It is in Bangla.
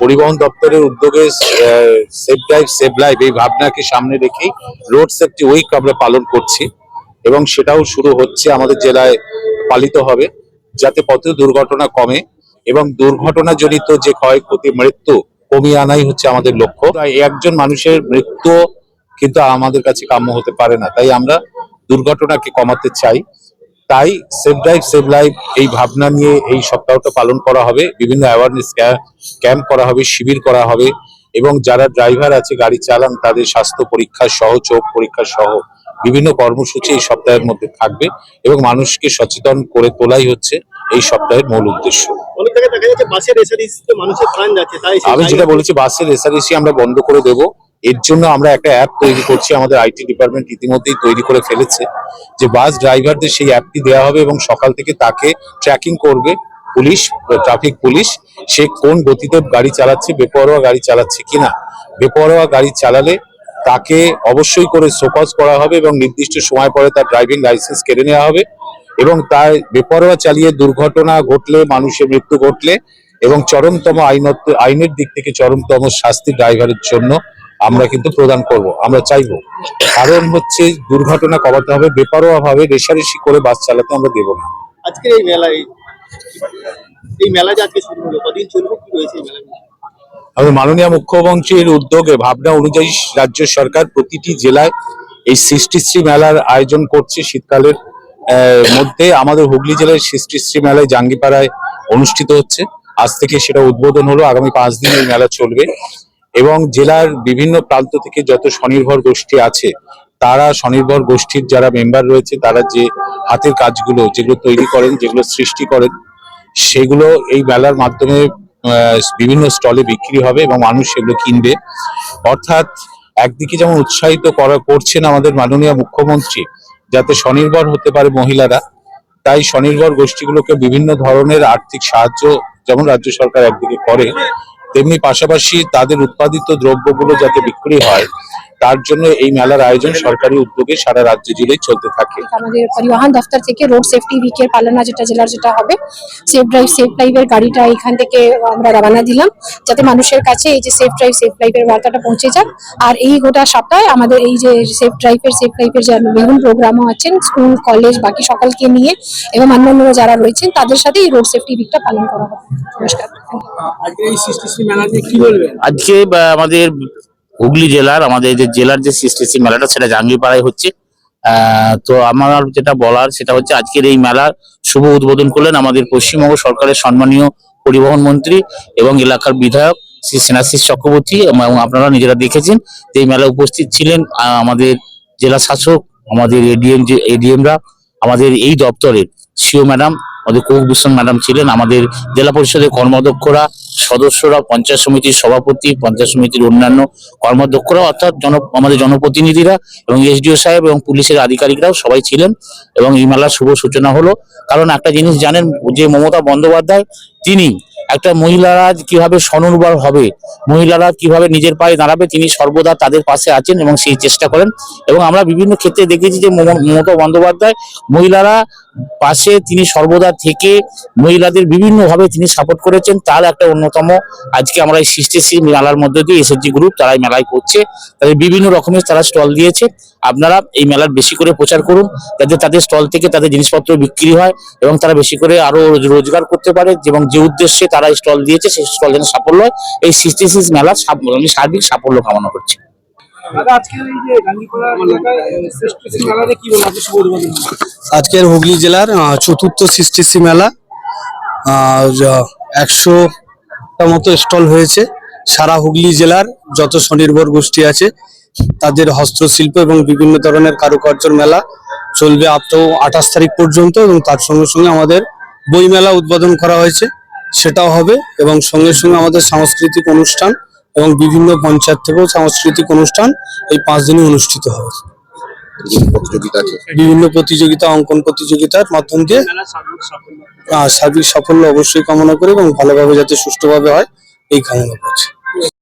পরিবহন দপ্তরের উদ্যোগে সেফ ড্রাইভ সেভ লাইফ এই ভাবনাকে সামনে রেখেই রোড সেফটি উইক আমরা পালন করছি এবং সেটাও শুরু হচ্ছে আমাদের জেলায় পালিত হবে যাতে পথ দুর্ঘটনা কমে এবং দুর্ঘটনা জনিত যে ক্ষয়ক্ষতি, মৃত্যু কমিয়ে আনাই হচ্ছে আমাদের লক্ষ্য। একজন মানুষের মৃত্যু কিন্তু আমাদের কাছে কাম্য হতে পারে না। তাই আমরা দুর্ঘটনাকে কমাতে চাই। তাই সেভ ড্রাইভ সেভ লাইফ এই ভাবনা নিয়ে এই সপ্তাহটা পালন করা হবে। বিভিন্ন অ্যাওয়ারনেস ক্যাম্প করা হবে শিবির করা হবে এবং যারা ড্রাইভার আছে গাড়ি চালান তাদের স্বাস্থ্য পরীক্ষা সহ চোখ পরীক্ষা সহ বিভিন্ন কর্মসূচি এই সপ্তাহের মধ্যে থাকবে এবং মানুষকে সচেতন করে তোলাই হচ্ছে এই সপ্তাহের মূল উদ্দেশ্য। আমি যেটা বলেছি বাসের এসআরএসি আমরা বন্ধ করে দেব। এর জন্য আমরা একটা অ্যাপ তৈরি করছি, আমাদের আইটি ডিপার্টমেন্ট ইতিমধ্যেই তৈরি করে ফেলেছে, যে বাস ড্রাইভারদের সেই অ্যাপটি দেওয়া হবে এবং সকাল থেকে তাকে ট্র্যাকিং করবে পুলিশ ট্রাফিক পুলিশ, সে কোন গতিতে গাড়ি চালাচ্ছে, বেপরোয়া গাড়ি চালাচ্ছে কিনা। বেপরোয়া গাড়ি চালালে তাকে অবশ্যই করে শোকজ করা হবে এবং নির্দিষ্ট সময় পরে তার ড্রাইভিং লাইসেন্স কেড়ে নেওয়া হবে এবং তার বেপরোয়া চালিয়ে দুর্ঘটনা ঘটলে, মানুষের মৃত্যু ঘটলে এবং চরমতম আইনত, আইনের দিক থেকে চরমতম শাস্তি ড্রাইভারের জন্য আমরা কিন্তু প্রদান করব আমরা চাইব। কারণ হচ্ছে দুর্ঘটনা কমাতে হবে বেপরোয়া ভাবে রেশারেশি করে বাস চালাতে আমরা দেব না। আজকের এই মেলায় এই মেলা যে আজকে শুরু হলো কদিন চলবে কি রয়েছে এই মেলা আমাদের মাননীয় মুখ্যমন্ত্রীর উদ্যোগে ভাবনা অনুযায়ী রাজ্য সরকার প্রতিটি জেলায় এই সৃষ্টিশ্রী মেলার আয়োজন করছে শীতকালের মধ্যে। আমাদের হুগলি জেলার সৃষ্টিশ্রী মেলায় জাঙ্গিপাড়ায় অনুষ্ঠিত হচ্ছে। আজ থেকে সেটা উদ্বোধন হলো। আগামী পাঁচ দিন এই মেলা চলবে। এবং জেলার বিভিন্ন প্রান্ত থেকে যত স্বনির্ভর গোষ্ঠী আছে, তারা স্বনির্ভর গোষ্ঠীর যারা মেম্বার রয়েছে, তারা যে হাতের কাজগুলো, যেগুলো তৈরি করেন, যেগুলো সৃষ্টি করেন, সেগুলো এই মেলার মাধ্যমে বিভিন্ন স্টলে বিক্রি হবে এবং মানুষ সেগুলো কিনবে। অর্থাৎ একদিকে যেমন উৎসাহিত করা, করছেন আমাদের মাননীয় মুখ্যমন্ত্রী, যাতে স্বনির্ভর হতে পারে মহিলারা, তাই স্বনির্ভর গোষ্ঠীগুলোকে বিভিন্ন ধরনের আর্থিক সাহায্য যেমন রাজ্য সরকার একদিকে করে তেমনি পাশাপাশি তাদের উৎপাদিত দ্রব্যগুলো যাতে বিক্রি হয় তার জন্য এই মেলার আয়োজন সরকারি উদ্যোগে সারা রাজ্য জুড়ে চলতে থাকে। আমাদের পরিবহন দফতর থেকে রোড সেফটি উইকের পালনা যেটা জেলার যেটা হবে। সেফ ড্রাইভ সেফ লাইফের গাড়িটা এখান থেকে আমরা রওনা দিলাম যাতে মানুষের কাছে এই যে সেফ ড্রাইভ সেফ লাইফের বার্তাটা পৌঁছে যাক। আর এই গোটা সপ্তাহে আমাদের এই যে সেফ ড্রাইভের সেফ লাইফের যে বিভিন্ন প্রোগ্রামও আছেন স্কুল কলেজ বাকি সকলকে নিয়ে এবং অন্যান্য যারা রয়েছেন তাদের সাথে এই রোড সেফটি উইকটা পালন করা হবে। নমস্কার। আজকে এই মেলা কি বলবেন? আজকে আমাদের হুগলি জেলার, আমাদের যে জেলার যে সৃষ্টি মেলাটা, সেটা জাঙ্গিপাড়ায় হচ্ছে। তো আমার যেটা বলার, সেটা হচ্ছে আজকের এই মেলার শুভ উদ্বোধন করলেন আমাদের পশ্চিমবঙ্গ সরকারের সম্মানীয় পরিবহন মন্ত্রী এবং এলাকার বিধায়ক শ্রী সেনাশিস চক্রবর্তী এবং আপনারা নিজেরা দেখেছেন যে এই মেলায় উপস্থিত ছিলেন আমাদের জেলা শাসক, আমাদের এডিএম যে এডিএমরা আমাদের এই দপ্তরের সিও ম্যাডাম, আমাদের কৌক বিশ্বন ম্যাডাম ছিলেন, আমাদের জেলা পরিষদের কর্মাধ্যক্ষরা সদস্যরা, পঞ্চায়েত সমিতির সভাপতি, পঞ্চায়েত সমিতির অন্যান্য কর্মাধ্যক্ষরা অর্থাৎ জন, আমাদের জনপ্রতিনিধিরা এবং এসডিও সাহেব এবং পুলিশের আধিকারিকরাও সবাই ছিলেন এবং এই মেলার শুভ সূচনা হলো। কারণ একটা জিনিস জানেন, যে মমতা বন্দ্যোপাধ্যায়, তিনি একটা মহিলারা কীভাবে স্বনির্ভর হবে, মহিলারা কীভাবে নিজের পায়ে দাঁড়াবে, তিনি সর্বদা তাদের পাশে আছেন এবং সেই চেষ্টা করেন। এবং আমরা বিভিন্ন ক্ষেত্রে দেখেছি যে মম- মমতা বন্দ্যোপাধ্যায় মহিলারা পাশে তিনি সর্বদা থেকে মহিলাদের বিভিন্নভাবে তিনি সাপোর্ট করেছেন। তার একটা অন্যতম আজকে আমরা এই সৃষ্টিশ্রী মেলার মধ্যে দিয়ে এসএসজি গ্রুপ তারা এই মেলায় করছে। তাদের বিভিন্ন রকমের তারা স্টল দিয়েছে। আপনারা এই মেলার বেশি করে প্রচার করুন যাতে তাদের স্টল থেকে তাদের জিনিসপত্র বিক্রি হয় এবং তারা বেশি করে আরও রোজ- রোজগার করতে পারে এবং যে উদ্দেশ্যে তারা স্টল দিয়েছে সেই স্টল যেন সাফল্য হয়, এই সৃষ্টিশ্রী মেলার সাফ- সার্বিক সাফল্য কামনা করছি। আজকের হুগলি জেলার চতুর্থ সৃষ্টিশ্রী মেলা একশোটা মতো স্টল হয়েছে। সারা হুগলি জেলার যত স্বনির্ভর গোষ্ঠী আছে, তাদের হস্তশিল্প এবং বিভিন্ন ধরনের কারুকার্যের মেলা চলবে আপ তো আঠাশ তারিখ পর্যন্ত এবং তার সঙ্গে সঙ্গে আমাদের বই মেলা উদ্বোধন করা হয়েছে, সেটাও হবে এবং সঙ্গে সঙ্গে আমাদের সাংস্কৃতিক অনুষ্ঠান এবং বিভিন্ন পঞ্চায়েত থেকেও সাংস্কৃতিক অনুষ্ঠান এই পাঁচ দিনে অনুষ্ঠিত হয়। বিভিন্ন প্রতিযোগিতা অঙ্কন প্রতিযোগিতার মাধ্যম দিয়ে সার্বিক সাফল্য অবশ্যই কামনা করি এবং ভালোভাবে যাতে সুষ্ঠুভাবে হয় এই কামনা করছি।